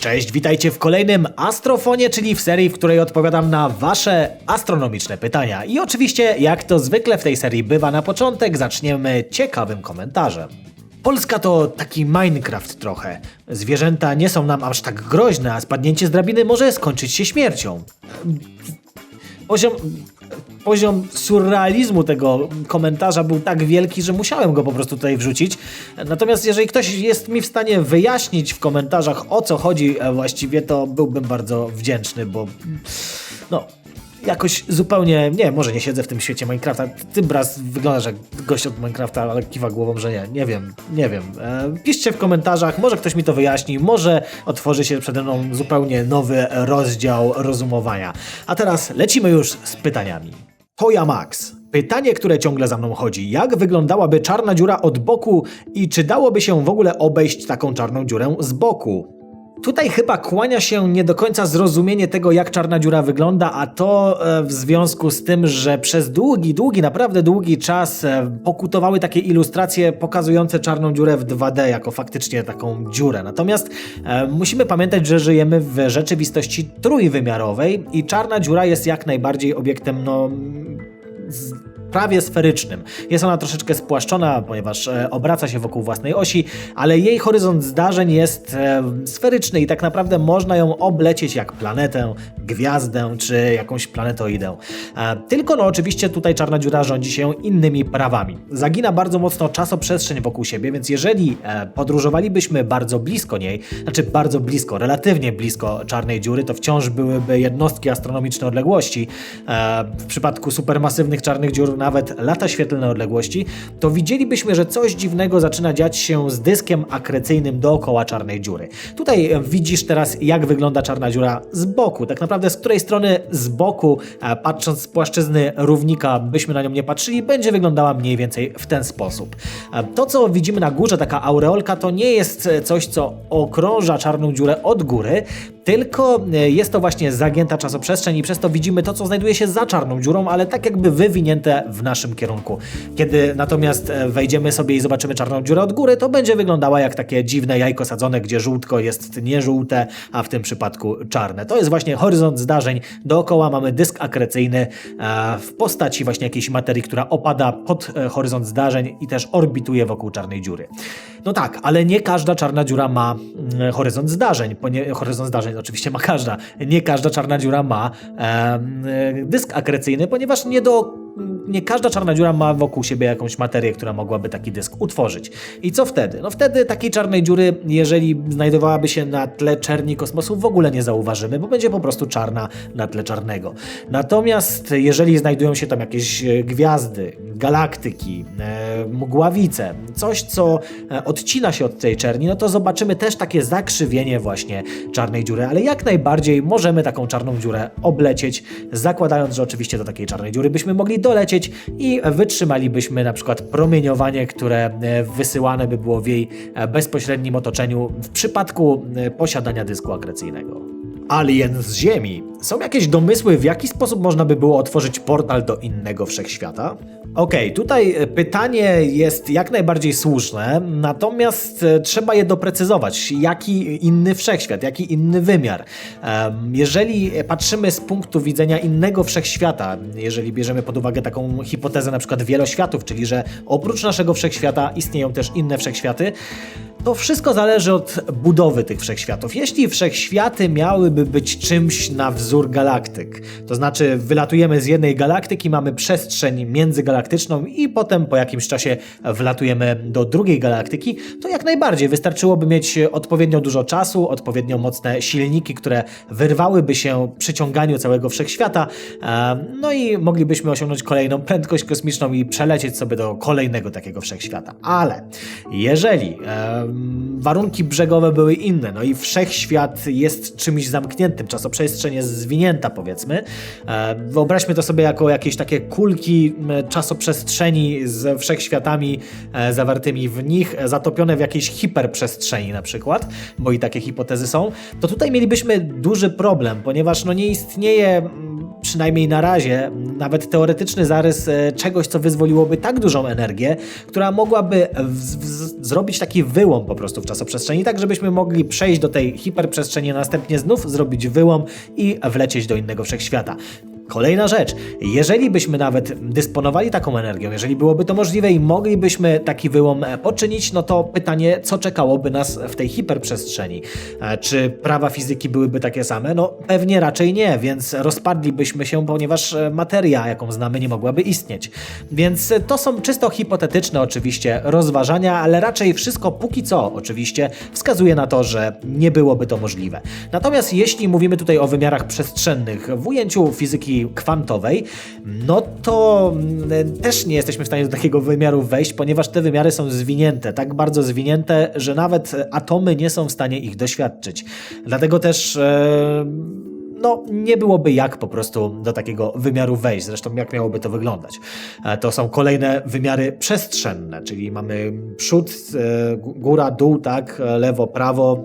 Cześć, witajcie w kolejnym Astrofonie, czyli w serii, w której odpowiadam na wasze astronomiczne pytania. I oczywiście, jak to zwykle w tej serii bywa na początek, zaczniemy ciekawym komentarzem. Polska to taki Minecraft trochę. Zwierzęta nie są nam aż tak groźne, a spadnięcie z drabiny może skończyć się śmiercią. Poziom, poziom surrealizmu tego komentarza był tak wielki, że musiałem go po prostu tutaj wrzucić. Natomiast jeżeli ktoś jest mi w stanie wyjaśnić w komentarzach o co chodzi e, właściwie, to byłbym bardzo wdzięczny, bo no jakoś zupełnie, nie, może nie siedzę w tym świecie Minecrafta. Ty, Braz, wyglądasz jak gość od Minecrafta, ale kiwa głową, że nie. Nie wiem, nie wiem. E, piszcie w komentarzach, może ktoś mi to wyjaśni, może otworzy się przede mną zupełnie nowy rozdział rozumowania. A teraz lecimy już z pytaniami. Toja Max. Pytanie, które ciągle za mną chodzi. Jak wyglądałaby czarna dziura od boku i czy dałoby się w ogóle obejść taką czarną dziurę z boku? Tutaj chyba kłania się nie do końca zrozumienie tego, jak czarna dziura wygląda, a to e, w związku z tym, że przez długi, długi, naprawdę długi czas e, pokutowały takie ilustracje pokazujące czarną dziurę w 2D jako faktycznie taką dziurę. Natomiast e, musimy pamiętać, że żyjemy w rzeczywistości trójwymiarowej i czarna dziura jest jak najbardziej obiektem, no. Z prawie sferycznym. Jest ona troszeczkę spłaszczona, ponieważ e, obraca się wokół własnej osi, ale jej horyzont zdarzeń jest e, sferyczny i tak naprawdę można ją oblecieć jak planetę, gwiazdę czy jakąś planetoidę. E, tylko no oczywiście tutaj czarna dziura rządzi się innymi prawami. Zagina bardzo mocno czasoprzestrzeń wokół siebie, więc jeżeli podróżowalibyśmy bardzo blisko niej, znaczy bardzo blisko, relatywnie blisko czarnej dziury, to wciąż byłyby jednostki astronomiczne odległości. W przypadku supermasywnych czarnych dziur nawet lata świetlne odległości, to widzielibyśmy, że coś dziwnego zaczyna dziać się z dyskiem akrecyjnym dookoła czarnej dziury. Tutaj widzisz teraz, jak wygląda czarna dziura z boku. Tak naprawdę z której strony z boku, e, patrząc z płaszczyzny równika, byśmy na nią nie patrzyli, będzie wyglądała mniej więcej w ten sposób. E, to, co widzimy na górze, taka aureolka, to nie jest coś, co okrąża czarną dziurę od góry, tylko e, jest to właśnie zagięta czasoprzestrzeń i przez to widzimy to, co znajduje się za czarną dziurą, ale tak jakby wywinięte w naszym kierunku. Kiedy natomiast e, wejdziemy sobie i zobaczymy czarną dziurę od góry, to będzie wyglądała jak takie dziwne jajko sadzone, gdzie żółtko jest nie żółte, a w tym przypadku czarne. To jest właśnie horyzont zdarzeń. Dookoła mamy dysk akrecyjny e, w postaci właśnie jakiejś materii, która opada pod horyzont zdarzeń i też orbituje wokół czarnej dziury. No tak, ale nie każda czarna dziura ma mm, horyzont zdarzeń. Horyzont zdarzeń oczywiście ma każda. Nie każda czarna dziura ma dysk akrecyjny, ponieważ nie do nie każda czarna dziura ma wokół siebie jakąś materię, która mogłaby taki dysk utworzyć. I co wtedy? No wtedy takiej czarnej dziury, jeżeli znajdowałaby się na tle czerni kosmosu, w ogóle nie zauważymy, bo będzie po prostu czarna na tle czarnego. Natomiast jeżeli znajdują się tam jakieś e, gwiazdy, galaktyki, e, mgławice, coś co e, odcina się od tej czerni, no to zobaczymy też takie zakrzywienie właśnie czarnej dziury, ale jak najbardziej możemy taką czarną dziurę oblecieć, zakładając, że oczywiście do takiej czarnej dziury byśmy mogli dolecieć i wytrzymalibyśmy na przykład promieniowanie, które e, wysyłane by było w jej e, bezpośrednim otoczeniu w przypadku e, posiadania dysku akrecyjnego. Alien z Ziemi. Są jakieś domysły, w jaki sposób można by było otworzyć portal do innego wszechświata? Okej, okay, tutaj pytanie jest jak najbardziej słuszne, natomiast trzeba je doprecyzować. Jaki inny wszechświat, jaki inny wymiar? Jeżeli patrzymy z punktu widzenia innego wszechświata, jeżeli bierzemy pod uwagę taką hipotezę na przykład wieloświatów, czyli że oprócz naszego wszechświata istnieją też inne wszechświaty, to wszystko zależy od budowy tych wszechświatów. Jeśli wszechświaty miałyby być czymś na wzór galaktyk, to znaczy wylatujemy z jednej galaktyki, mamy przestrzeń międzygalaktyczną i potem po jakimś czasie wlatujemy do drugiej galaktyki, to jak najbardziej. Wystarczyłoby mieć odpowiednio dużo czasu, odpowiednio mocne silniki, które wyrwałyby się przyciąganiu całego wszechświata, no i moglibyśmy osiągnąć kolejną prędkość kosmiczną i przelecieć sobie do kolejnego takiego wszechświata. Ale jeżeli warunki brzegowe były inne, no i wszechświat jest czymś zamkniętym, czasoprzestrzeń jest zwinięta powiedzmy. E, wyobraźmy to sobie jako jakieś takie kulki czasoprzestrzeni z wszechświatami e, zawartymi w nich, zatopione w jakiejś hiperprzestrzeni na przykład, bo i takie hipotezy są, to tutaj mielibyśmy duży problem, ponieważ no nie istnieje przynajmniej na razie, nawet teoretyczny zarys e, czegoś, co wyzwoliłoby tak dużą energię, która mogłaby zrobić taki wyłom po prostu w czasoprzestrzeni, tak żebyśmy mogli przejść do tej hiperprzestrzeni, następnie znów zrobić wyłom i wlecieć do innego wszechświata. Kolejna rzecz, jeżeli byśmy nawet dysponowali taką energią, jeżeli byłoby to możliwe i moglibyśmy taki wyłom e, poczynić, no to pytanie, co czekałoby nas w tej hiperprzestrzeni? E, Czy prawa fizyki byłyby takie same? No pewnie raczej nie, więc rozpadlibyśmy się, ponieważ e, materia, jaką znamy, nie mogłaby istnieć. Więc to są czysto hipotetyczne oczywiście rozważania, ale raczej wszystko póki co oczywiście wskazuje na to, że nie byłoby to możliwe. Natomiast jeśli mówimy tutaj o wymiarach przestrzennych w ujęciu fizyki kwantowej, no to mm, też nie jesteśmy w stanie do takiego wymiaru wejść, ponieważ te wymiary są zwinięte, tak bardzo zwinięte, że nawet atomy nie są w stanie ich doświadczyć. Dlatego też. E, no, nie byłoby jak po prostu do takiego wymiaru wejść. Zresztą, jak miałoby to wyglądać? E, To są kolejne wymiary przestrzenne, czyli mamy przód, e, gó- góra, dół, tak, lewo, prawo,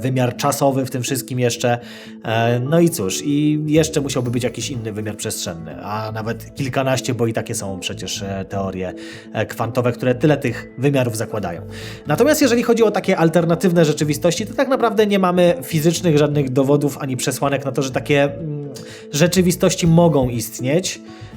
wymiar czasowy w tym wszystkim jeszcze. E, No i cóż, i jeszcze musiałby być jakiś inny wymiar przestrzenny, a nawet kilkanaście, bo i takie są przecież e, teorie e, kwantowe, które tyle tych wymiarów zakładają. Natomiast jeżeli chodzi o takie alternatywne rzeczywistości, to tak naprawdę nie mamy fizycznych żadnych dowodów ani przesłanek na to, że takie mm, rzeczywistości mogą istnieć e,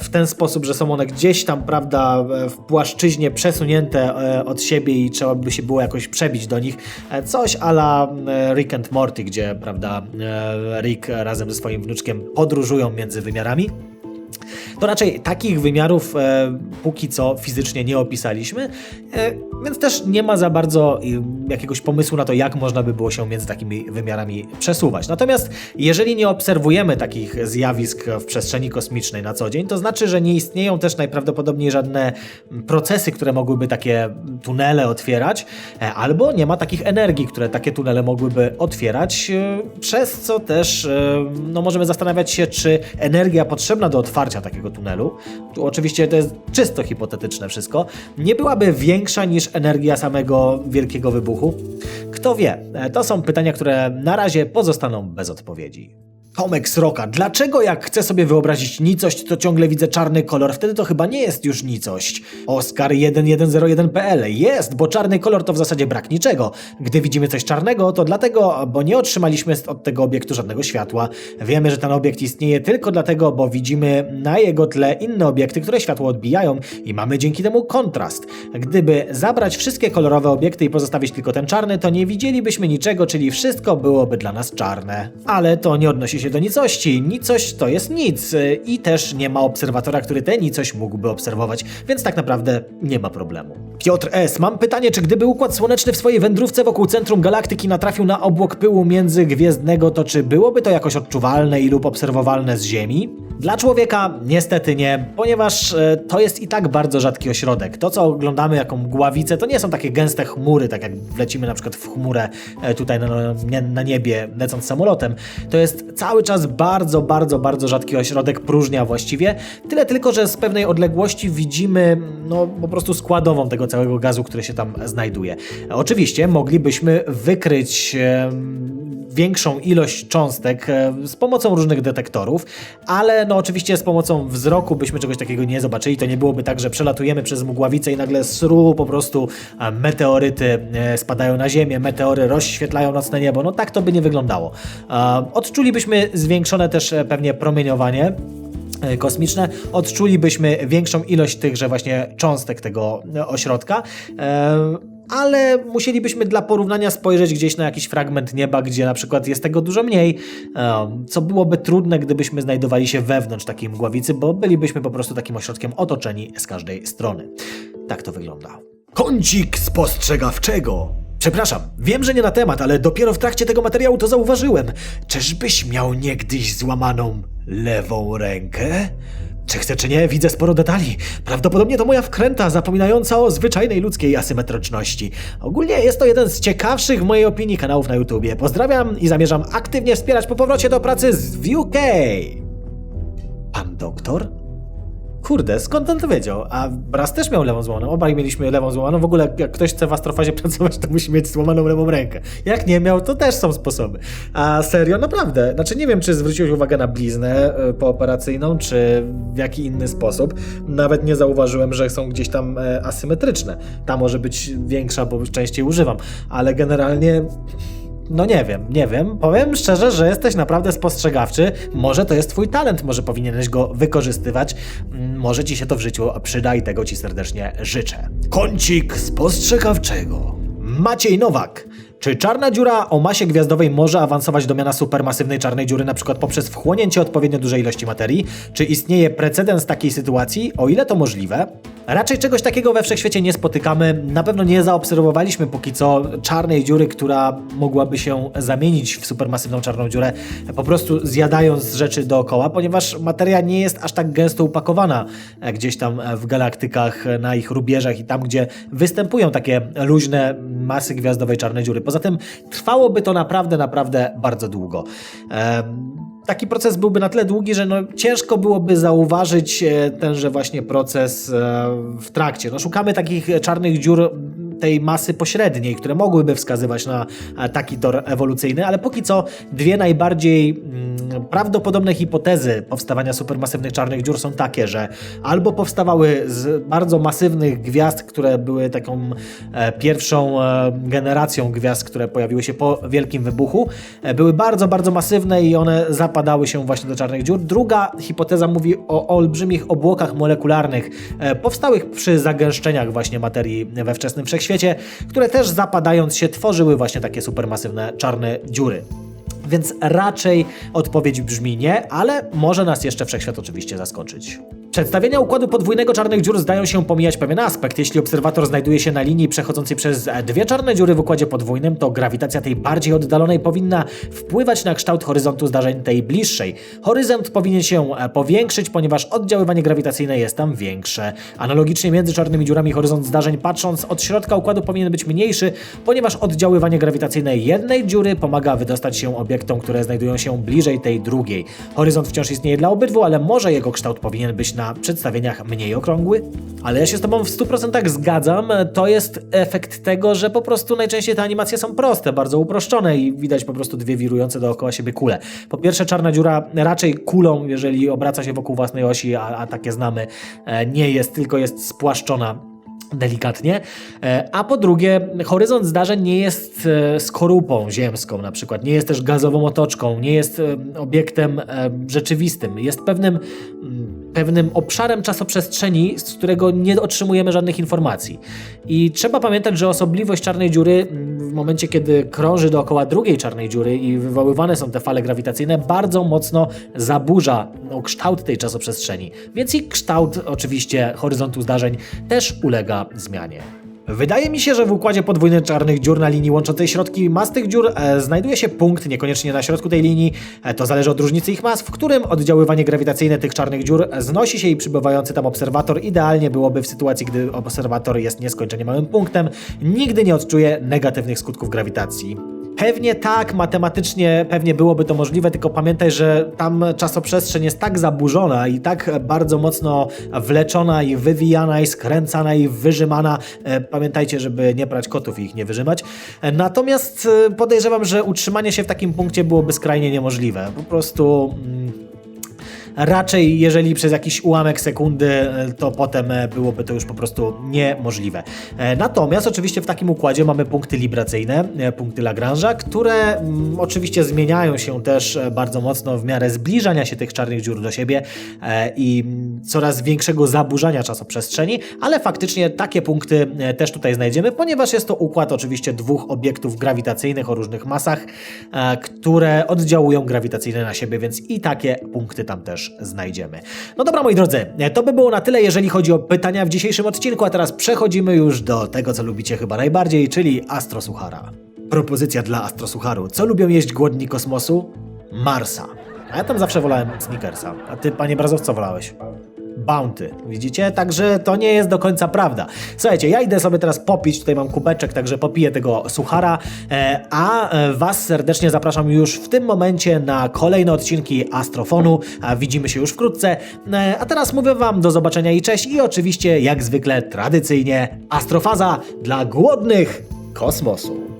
w ten sposób, że są one gdzieś tam, prawda, e, w płaszczyźnie przesunięte e, od siebie i trzeba by się było jakoś przebić do nich. E, Coś ala e, Rick and Morty, gdzie, prawda, e, Rick razem ze swoim wnuczkiem podróżują między wymiarami. To raczej takich wymiarów e, póki co fizycznie nie opisaliśmy, e, więc też nie ma za bardzo jakiegoś pomysłu na to, jak można by było się między takimi wymiarami przesuwać. Natomiast jeżeli nie obserwujemy takich zjawisk w przestrzeni kosmicznej na co dzień, to znaczy, że nie istnieją też najprawdopodobniej żadne procesy, które mogłyby takie tunele otwierać, e, albo nie ma takich energii, które takie tunele mogłyby otwierać, e, przez co też e, no, możemy zastanawiać się, czy energia potrzebna do otwarcia takiego tunelu, tu oczywiście to jest czysto hipotetyczne wszystko, nie byłaby większa niż energia samego wielkiego wybuchu? Kto wie? E, To są pytania, które na razie pozostaną bez odpowiedzi. Tomek Sroka, dlaczego jak chcę sobie wyobrazić nicość, to ciągle widzę czarny kolor? Wtedy to chyba nie jest już nicość. Oscar 1101.pl jest, bo czarny kolor to w zasadzie brak niczego. Gdy widzimy coś czarnego, to dlatego, bo nie otrzymaliśmy od tego obiektu żadnego światła. Wiemy, że ten obiekt istnieje tylko dlatego, bo widzimy na jego tle inne obiekty, które światło odbijają i mamy dzięki temu kontrast. Gdyby zabrać wszystkie kolorowe obiekty i pozostawić tylko ten czarny, to nie widzielibyśmy niczego, czyli wszystko byłoby dla nas czarne. Ale to nie odnosi się do nicości. Nicość to jest nic i też nie ma obserwatora, który tę nicość mógłby obserwować, więc tak naprawdę nie ma problemu. Piotr S. Mam pytanie, czy gdyby Układ Słoneczny w swojej wędrówce wokół centrum galaktyki natrafił na obłok pyłu międzygwiezdnego, to czy byłoby to jakoś odczuwalne i lub obserwowalne z Ziemi? Dla człowieka niestety nie, ponieważ e, to jest i tak bardzo rzadki ośrodek. To, co oglądamy jako mgławice, to nie są takie gęste chmury, tak jak wlecimy na przykład w chmurę e, tutaj na, na, niebie, lecąc samolotem. To jest cały czas bardzo, bardzo, bardzo rzadki ośrodek, próżnia właściwie. Tyle tylko, że z pewnej odległości widzimy no, po prostu składową tego całego gazu, który się tam znajduje. Oczywiście moglibyśmy wykryć większą ilość cząstek z pomocą różnych detektorów, ale no oczywiście z pomocą wzroku byśmy czegoś takiego nie zobaczyli. To nie byłoby tak, że przelatujemy przez mgławicę i nagle sru po prostu meteoryty e, spadają na ziemię, meteory rozświetlają nocne niebo. No tak to by nie wyglądało. Odczulibyśmy zwiększone też e, pewnie promieniowanie e, kosmiczne, odczulibyśmy większą ilość tychże właśnie cząstek tego e, ośrodka. Ale musielibyśmy dla porównania spojrzeć gdzieś na jakiś fragment nieba, gdzie na przykład jest tego dużo mniej, co byłoby trudne, gdybyśmy znajdowali się wewnątrz takiej mgławicy, bo bylibyśmy po prostu takim ośrodkiem otoczeni z każdej strony. Tak to wygląda. Kącik spostrzegawczego. Przepraszam, wiem, że nie na temat, ale dopiero w trakcie tego materiału to zauważyłem. Czyżbyś miał niegdyś złamaną lewą rękę? Czy chcę, czy nie, widzę sporo detali. Prawdopodobnie to moja wkręta zapominająca o zwyczajnej ludzkiej asymetryczności. Ogólnie jest to jeden z ciekawszych w mojej opinii kanałów na YouTubie. Pozdrawiam i zamierzam aktywnie wspierać po powrocie do pracy z UK. Pan doktor? Kurde, skąd on to wiedział? A Braz też miał lewą złamaną. Obaj mieliśmy lewą złamaną. W ogóle, jak ktoś chce w astrofazie pracować, to musi mieć złamaną lewą rękę. Jak nie miał, to też są sposoby. A serio, naprawdę. Znaczy, nie wiem, czy zwróciłeś uwagę na bliznę e, pooperacyjną, czy w jaki inny sposób. Nawet nie zauważyłem, że są gdzieś tam e, asymetryczne. Ta może być większa, bo częściej używam. Ale generalnie no nie wiem, nie wiem. Powiem szczerze, że jesteś naprawdę spostrzegawczy. Może to jest twój talent, może powinieneś go wykorzystywać. Mm, Może ci się to w życiu przyda i tego ci serdecznie życzę. Kącik spostrzegawczego. Maciej Nowak. Czy czarna dziura o masie gwiazdowej może awansować do miana supermasywnej czarnej dziury przykład poprzez wchłonięcie odpowiednio dużej ilości materii? Czy istnieje precedens takiej sytuacji? O ile to możliwe? Raczej czegoś takiego we wszechświecie nie spotykamy. Na pewno nie zaobserwowaliśmy póki co czarnej dziury, która mogłaby się zamienić w supermasywną czarną dziurę, po prostu zjadając rzeczy dookoła, ponieważ materia nie jest aż tak gęsto upakowana e, gdzieś tam e, w galaktykach, e, na ich rubieżach i tam, gdzie występują takie luźne masy gwiazdowej czarnej dziury. Poza tym trwałoby to naprawdę, naprawdę bardzo długo. Taki proces byłby na tyle długi, że no, ciężko byłoby zauważyć e, tenże właśnie proces e, w trakcie. No, szukamy takich czarnych dziur tej masy pośredniej, które mogłyby wskazywać na e, taki tor ewolucyjny, ale póki co dwie najbardziej mm, prawdopodobne hipotezy powstawania supermasywnych czarnych dziur są takie, że albo powstawały z bardzo masywnych gwiazd, które były taką e, pierwszą e, generacją gwiazd, które pojawiły się po wielkim wybuchu, e, były bardzo, bardzo masywne i one zapadały się właśnie do czarnych dziur. Druga hipoteza mówi o olbrzymich obłokach molekularnych powstałych przy zagęszczeniach właśnie materii we wczesnym wszechświecie, które też zapadając się tworzyły właśnie takie supermasywne czarne dziury. Więc raczej odpowiedź brzmi nie, ale może nas jeszcze wszechświat oczywiście zaskoczyć. Przedstawienia układu podwójnego czarnych dziur zdają się pomijać pewien aspekt. Jeśli obserwator znajduje się na linii przechodzącej przez dwie czarne dziury w układzie podwójnym, to grawitacja tej bardziej oddalonej powinna wpływać na kształt horyzontu zdarzeń tej bliższej. Horyzont powinien się e, powiększyć, ponieważ oddziaływanie grawitacyjne jest tam większe. Analogicznie między czarnymi dziurami horyzont zdarzeń patrząc od środka układu powinien być mniejszy, ponieważ oddziaływanie grawitacyjne jednej dziury pomaga wydostać się obiektom, które znajdują się bliżej tej drugiej. Horyzont wciąż istnieje dla obydwu, ale może jego kształt powinien być na przedstawieniach mniej okrągły? Ale ja się z Tobą w 100% zgadzam. To jest efekt tego, że po prostu najczęściej te animacje są proste, bardzo uproszczone i widać po prostu dwie wirujące dookoła siebie kule. Po pierwsze, czarna dziura raczej kulą, jeżeli obraca się wokół własnej osi, a, a takie znamy, e, nie jest, tylko jest spłaszczona delikatnie. E, A po drugie, horyzont zdarzeń nie jest e, skorupą ziemską na przykład, nie jest też gazową otoczką, nie jest obiektem rzeczywistym, jest pewnym, mm, pewnym obszarem czasoprzestrzeni, z którego nie otrzymujemy żadnych informacji. I trzeba pamiętać, że osobliwość czarnej dziury mm, w momencie, kiedy krąży dookoła drugiej czarnej dziury i wywoływane są te fale grawitacyjne, bardzo mocno zaburza no, kształt tej czasoprzestrzeni. Więc i kształt oczywiście horyzontu zdarzeń też ulega zmianie. Wydaje mi się, że w układzie podwójnym czarnych dziur na linii łączącej środki mas tych dziur e, znajduje się punkt, niekoniecznie na środku tej linii, e, to zależy od różnicy ich mas, w którym oddziaływanie grawitacyjne tych czarnych dziur znosi się i przybywający tam obserwator idealnie byłoby w sytuacji, gdy obserwator jest nieskończenie małym punktem, nigdy nie odczuje negatywnych skutków grawitacji. Pewnie tak, matematycznie pewnie byłoby to możliwe, tylko pamiętaj, że tam czasoprzestrzeń jest tak zaburzona i tak bardzo mocno wleczona i wywijana i skręcana i wyrzymana. E, Pamiętajcie, żeby nie prać kotów i ich nie wyrzymać. E, Natomiast e, podejrzewam, że utrzymanie się w takim punkcie byłoby skrajnie niemożliwe. Po prostu... mm, Raczej, jeżeli przez jakiś ułamek sekundy, e, to potem e, byłoby to już po prostu niemożliwe. E, Natomiast oczywiście w takim układzie mamy punkty libracyjne, punkty Lagrange'a, które mm, oczywiście zmieniają się też bardzo mocno w miarę zbliżania się tych czarnych dziur do siebie i mm, coraz większego zaburzania czasoprzestrzeni, ale faktycznie takie punkty też tutaj znajdziemy, ponieważ jest to układ oczywiście dwóch obiektów grawitacyjnych o różnych masach, które oddziałują grawitacyjnie na siebie, więc i takie punkty tam też znajdziemy. No dobra, moi drodzy, to by było na tyle, jeżeli chodzi o pytania w dzisiejszym odcinku, a teraz przechodzimy już do tego, co lubicie chyba najbardziej, czyli Astrosuchara. Propozycja dla Astrosucharu. Co lubią jeść głodni kosmosu? Marsa. A ja tam zawsze wolałem Snickersa. A ty, panie Brazow, co wolałeś? Bounty. Widzicie? Także to nie jest do końca prawda. Słuchajcie, ja idę sobie teraz popić, tutaj mam kubeczek, także popiję tego suchara, e, a e, Was serdecznie zapraszam już w tym momencie na kolejne odcinki Astrofonu, a widzimy się już wkrótce. E, a teraz mówię Wam do zobaczenia i cześć i oczywiście jak zwykle tradycyjnie Astrofaza dla głodnych kosmosu.